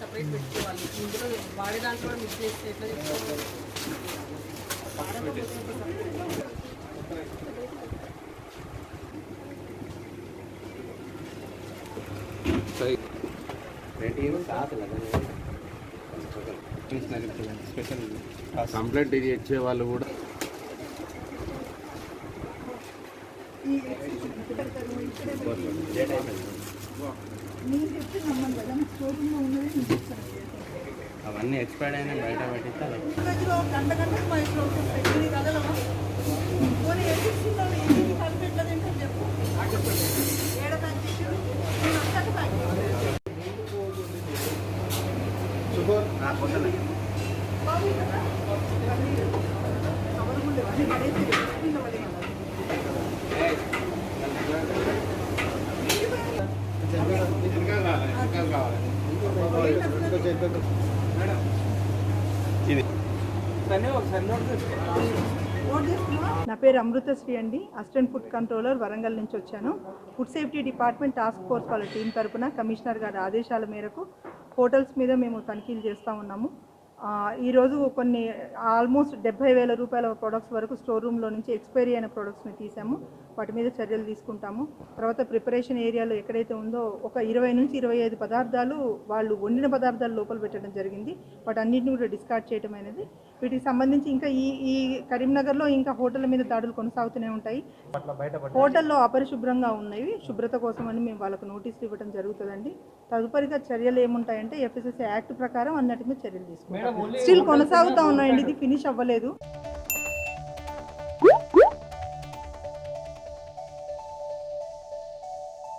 Separate పెట్టుకోవాలి ఇందులో వాడే దాంట్లో మిక్స్ చేస్తే ఎట్లా కంప్లైంట్ ఇది ఇచ్చే వాళ్ళు కూడా అవన్నీ ఎక్స్పైర్డ్ అయినా బయట పెట్టిస్తే గంట నా పేరు అమృతశ్రీ అండి. అసిస్టెంట్ ఫుడ్ కంట్రోలర్ వరంగల్ నుంచి వచ్చాను. Food safety department task force వాళ్ళ టీం తరపున కమిషనర్ గారి ఆదేశాల మేరకు హోటల్స్ మీద మేము తనిఖీలు చేస్తూ ఉన్నాము. ఈరోజు కొన్ని ఆల్మోస్ట్ డెబ్బై వేల రూపాయల ప్రొడక్ట్స్ వరకు స్టోర్ రూమ్లో నుంచి ఎక్స్పైరీ అయిన ప్రొడక్ట్స్ని తీసాము. వాటి మీద చర్యలు తీసుకుంటాము. తర్వాత ప్రిపరేషన్ ఏరియాలో ఎక్కడైతే ఉందో ఒక ఇరవై నుంచి ఇరవై ఐదు పదార్థాలు వాళ్ళు వండిన పదార్థాలు లోపల పెట్టడం జరిగింది. వాటన్నిటిని కూడా డిస్కార్డ్ చేయడం అనేది వీటికి సంబంధించి ఇంకా ఈ ఈ కరీంనగర్లో ఇంకా హోటళ్ళ మీద దాడులు కొనసాగుతూనే ఉంటాయి. హోటల్లో అపరిశుభ్రంగా ఉన్నవి శుభ్రత కోసం అని మేము వాళ్ళకు నోటీసులు ఇవ్వడం జరుగుతుందండి. తదుపరిగా చర్యలు ఏముంటాయంటే ఎఫ్ఎస్ఎస్ యాక్ట్ ప్రకారం అన్నిటి మీద చర్యలు తీసుకుంటాం. స్టిల్ కొనసాగుతూ ఉన్నాయండి ఇది ఫినిష్ అవ్వలేదు.